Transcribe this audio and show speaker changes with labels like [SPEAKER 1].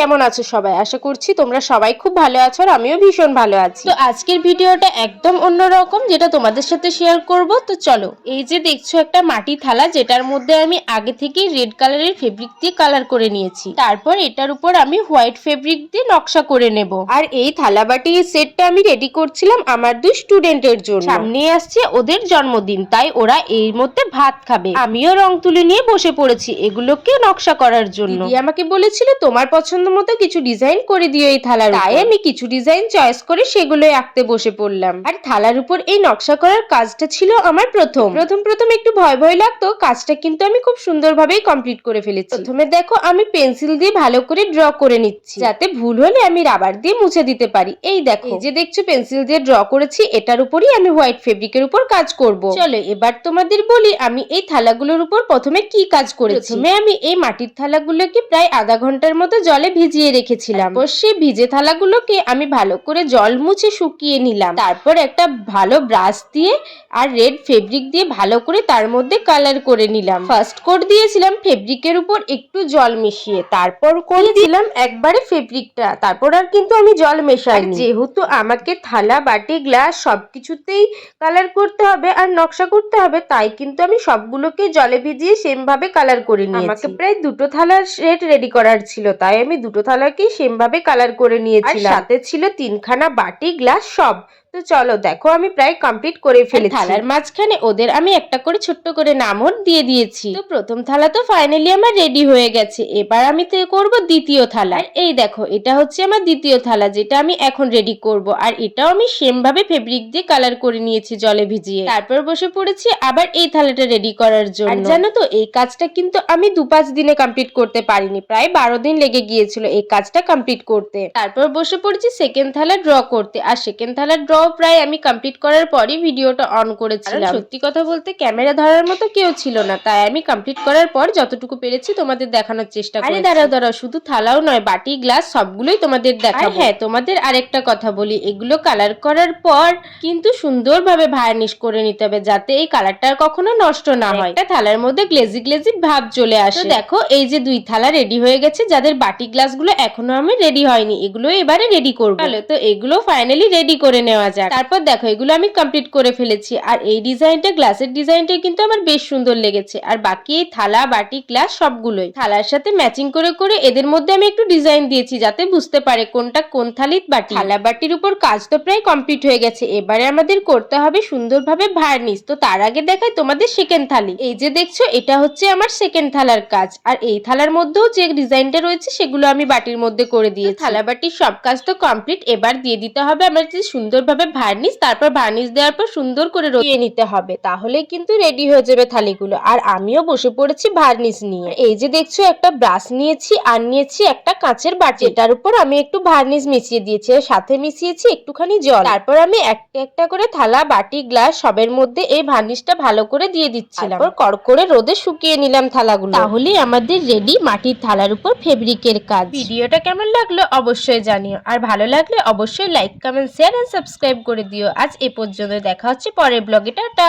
[SPEAKER 1] কেমন আছো সবাই? আশা করছি তোমরা সবাই খুব ভালো আছো আর আমিও ভীষণ ভালো আছি। তো আজকের ভিডিওটা একদম অন্যরকম যেটা তোমাদের সাথে শেয়ার করব। তো চলো, এই যে দেখছ একটা মাটি থালা যেটার মধ্যে আমি আগে থেকেই রেড কালারের ফেব্রিক দিয়ে কালার করে নিয়েছি। তারপর এটার উপর আমি হোয়াইট ফেব্রিক দিয়ে নকশা করে নেব। আর এই থালা বাটি সেটটা আমি রেডি করছিলাম আমার দুই স্টুডেন্টের জন্য। সামনে আসছে ওদের জন্মদিন, তাই ওরা এর মধ্যে ভাত খাবে। আমিও রং তুলি নিয়ে বসে পড়েছি এগুলোকে নকশা করার জন্য। আমাকে বলেছিল, তোমার পছন্দ মতো কিছু ডিজাইন করে দিও এই থালার তাই আমি কিছু ডিজাইন চয়েস করে সেগুলোই আঁকতে বসে পড়লাম। আর থালার উপর এই নকশা করার কাজটা ছিল আমার প্রথম। প্রথম প্রথম একটু ভয় ভয় লাগতো। কাজটা কিন্তু আমি খুব সুন্দরভাবেই কমপ্লিট করে ফেলেছি। প্রথমে দেখো আমি পেন্সিল দিয়ে ভালো করে ড্র করে নিচ্ছি। যাতে ভুল হলে আমি রাবার দিয়ে মুছে দিতে পারি। এই দেখো। যে দেখছ পেন্সিল দিয়ে ড্র করেছি এটার উপরই আমি হোয়াইট ফেব্রিকের উপর কাজ করব। চলো এবার তোমাদের বলি আমি এই থালাগুলোর উপর প্রথমে কি কাজ করেছি। প্রথমে আমি এই মাটির থালাগুলোকে প্রায় আধা ঘণ্টার মতো জলে ভিজিয়ে রেখেছিলাম। সেই ভিজে থালাগুলোকে আমি ভালো করে জল মুছে শুকিয়ে নিলাম। তারপর একটা ভালো ব্রাশ দিয়ে আর রেড ফেব্রিক দিয়ে ভালো করে তার মধ্যে কালার করে নিলাম। ফার্স্ট কোট দিয়েছিলাম ফেব্রিকের উপর একটু জল মিশিয়ে। তারপর করে দিলাম একবারে ফেব্রিকটা। তারপর আর কিন্তু আমি জল মেশাইনি। যেহেতু আমাকে থালা বাটি গ্লাস সবকিছুতেই কালার করতে হবে আর নকশা করতে হবে তাই কিন্তু আমি সবগুলোকে জলে ভিজিয়ে সেমভাবে কালার করে নিয়েছি। আমাকে প্রায় দুটো থালার সেট রেডি করার ছিল তাই আমি দুটো থালাকেই সেম ভাবে কালার করে নিয়েছিলাম। সাথে ছিল তিনখানা বাটি গ্লাস সব। তো চলো দেখো আমি প্রায় কমপ্লিট করে ফেলেছি। থালার মাঝখানে ওদের আমি একটা করে ছোট্ট করে নামও দিয়ে দিয়েছি। তো প্রথম থালা তো ফাইনালি আমার রেডি হয়ে গেছে। এবার আমি তো করব দ্বিতীয় থালা। আর এই দেখো এটা হচ্ছে আমার দ্বিতীয় থালা যেটা আমি এখন রেডি করব। আর এটাও আমি সেম ভাবে ফেব্রিক দিয়ে কালার করে নিয়েছি জলে ভিজিয়ে। তারপর বসে পড়েছি আবার এই থালাটা রেডি করার জন্য। আর জানো তো এই কাজটা কিন্তু আমি দু পাঁচ দিনে কমপ্লিট করতে পারিনি। প্রায় বারো দিন লেগে গিয়েছিল এই কাজটা কমপ্লিট করতে। তারপর বসে পড়েছি সেকেন্ড থালা ড্র করতে। আর সেকেন্ড থালা ড্র প্রায় আমি কমপ্লিট করার পরই ভিডিওটা অন করেছিলাম। সত্যি কথা বলতে ক্যামেরা ধরার মতো কেউ ছিল না তাই আমি কমপ্লিট করার পর যতটুকু পেরেছি তোমাদের দেখানোর চেষ্টা করি দাঁড়াও দাঁড়াও শুধু থালাও নয় বাটি গ্লাস সবগুলোই তোমাদের দেখাবো। হ্যাঁ তোমাদের আরেকটা কথা বলি এগুলো কালার করার পর কিন্তু সুন্দরভাবে ভার্নিশ করে নিতে হবে যাতে এই কালারটা কখনো নষ্ট না হয়। একটা থালার মধ্যে গ্লেজি গ্লেজি ভাব চলে আসে। দেখো এই যে দুই থালা রেডি হয়ে গেছে যাদের বাটি গ্লাসগুলো এখনও আমি রেডি হয়নি এগুলো এবারে রেডি করব। তাহলে তো এগুলো ফাইনালি রেডি করে নেওয়া যাক। তারপর দেখো এগুলো আমি কমপ্লিট করে ফেলেছি। আর এই ডিজাইনটা গ্লাসের ডিজাইনটা কিন্তু আমার বেশ সুন্দর লেগেছে। আর বাকি এই থালা বাটি গ্লাস সবগুলোই। থালার সাথে ম্যাচিং করে করে এদের মধ্যে আমি একটু ডিজাইন দিয়েছি যাতে বুঝতে পারে কোনটা কোন থালির বাটি। থালা বাটির উপর কাজ তো প্রায় কমপ্লিট হয়ে গেছে। এবারে আমাদের করতে হবে সুন্দরভাবে ভার্নিশ তো তার আগে দেখাই তোমাদের সেকেন্ড থালি। এই যে দেখছ এটা হচ্ছে আমার সেকেন্ড থালার কাজ। আর এই থালার মধ্যেও যে ডিজাইনটা রয়েছে সেগুলো আমি বাটির মধ্যে করে দিয়ে থালা বাটির সব কাজ তো কমপ্লিট এবার দিয়ে দিতে হবে আমার যে সুন্দরভাবে ভার্নিশ তারপর ভার্নিশ দেওয়ার পর সুন্দর করে রইয়ে নিতে হবে। তাহলে কিন্তু রেডি হয়ে যাবে থালিগুলো। আর আমিও বসে পড়েছি ভার্নিশ নিয়ে। এই যে দেখছ, একটা ব্রাশ নিয়েছি আর নিয়েছি একটা কাঁচের বাটি। এটার উপর আমি একটু ভার্নিশ মিশিয়ে দিয়েছি আর সাথে মিশিয়েছি একটুখানি জল। তারপর আমি একটা একটা করে থালা, বাটি গ্লাস সবের মধ্যে এই ভার্নিশটা ভালো করে দিয়ে দিচ্ছিলাম। তারপর কড়কড়ে রোদে শুকিয়ে নিলাম থালাগুলো। তাহলে আমাদের রেডি মাটির থালার উপর ফেব্রিকের কাজ। ভিডিওটা কেমন লাগল অবশ্যই জানিও। আর ভালো লাগলে অবশ্যই like comment share and subscribe করে দিও। আজ এ পর্যন্ত দেখা হচ্ছে পরের ব্লগে। টাটা!